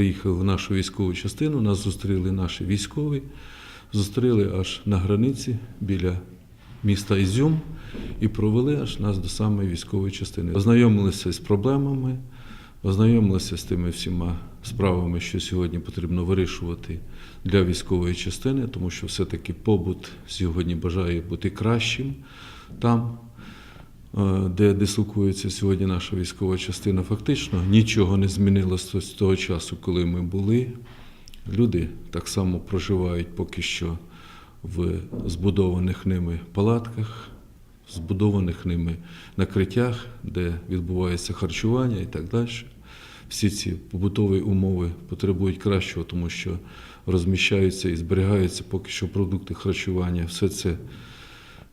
приїхали в нашу військову частину, нас зустріли наші військові, зустріли аж на границі біля міста Ізюм і провели аж нас до самої військової частини. Ознайомилися з проблемами, ознайомилися з тими всіма справами, що сьогодні потрібно вирішувати для військової частини, тому що все-таки побут сьогодні бажає бути кращим там, де дислокується сьогодні наша військова частина. Фактично нічого не змінилося з того часу, коли ми були. Люди так само проживають поки що в збудованих ними палатках, збудованих ними накриттях, де відбувається харчування і так далі. Всі ці побутові умови потребують кращого, тому що розміщаються і зберігаються поки що продукти харчування. Все це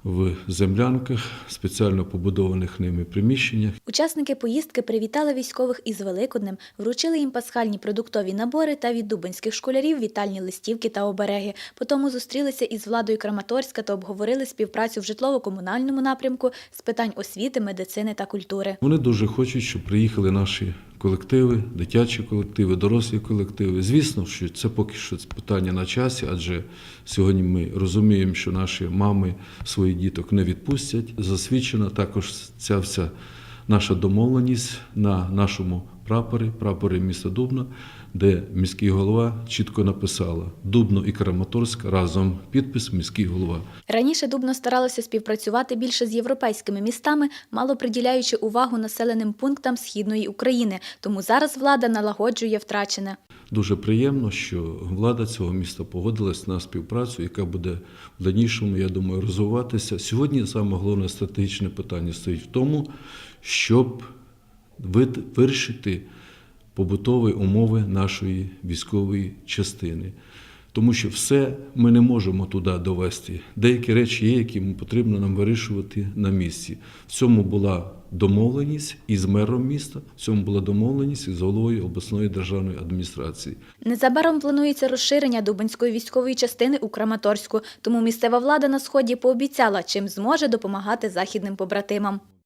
в землянках, спеціально побудованих ними приміщеннях. Учасники поїздки привітали військових із Великоднем, вручили їм пасхальні продуктові набори та від дубинських школярів вітальні листівки та обереги. Потім зустрілися із владою Краматорська та обговорили співпрацю в житлово-комунальному напрямку з питань освіти, медицини та культури. Вони дуже хочуть, щоб приїхали наші колективи, дитячі колективи, дорослі колективи. Звісно, що це поки що питання на часі, адже сьогодні ми розуміємо, що наші мами своїх діток не відпустять. Засвідчена також ця вся наша домовленість на нашому прапорі, прапорі міста Дубна, де міський голова чітко написала Дубно і Краматорськ разом підпис міський голова. Раніше Дубно старалося співпрацювати більше з європейськими містами, мало приділяючи увагу населеним пунктам східної України. Тому зараз влада налагоджує втрачене. Дуже приємно, що влада цього міста погодилась на співпрацю, яка буде в дальнішому, я думаю, розвиватися. Сьогодні саме головне стратегічне питання стоїть в тому, щоб вирішити побутові умови нашої військової частини. Тому що все ми не можемо туди довести. Деякі речі є, які потрібно нам вирішувати на місці. В цьому була домовленість із мером міста, в цьому була домовленість із головою обласної державної адміністрації. Незабаром планується розширення Дубинської військової частини у Краматорську, тому місцева влада на сході пообіцяла, чим зможе допомагати західним побратимам.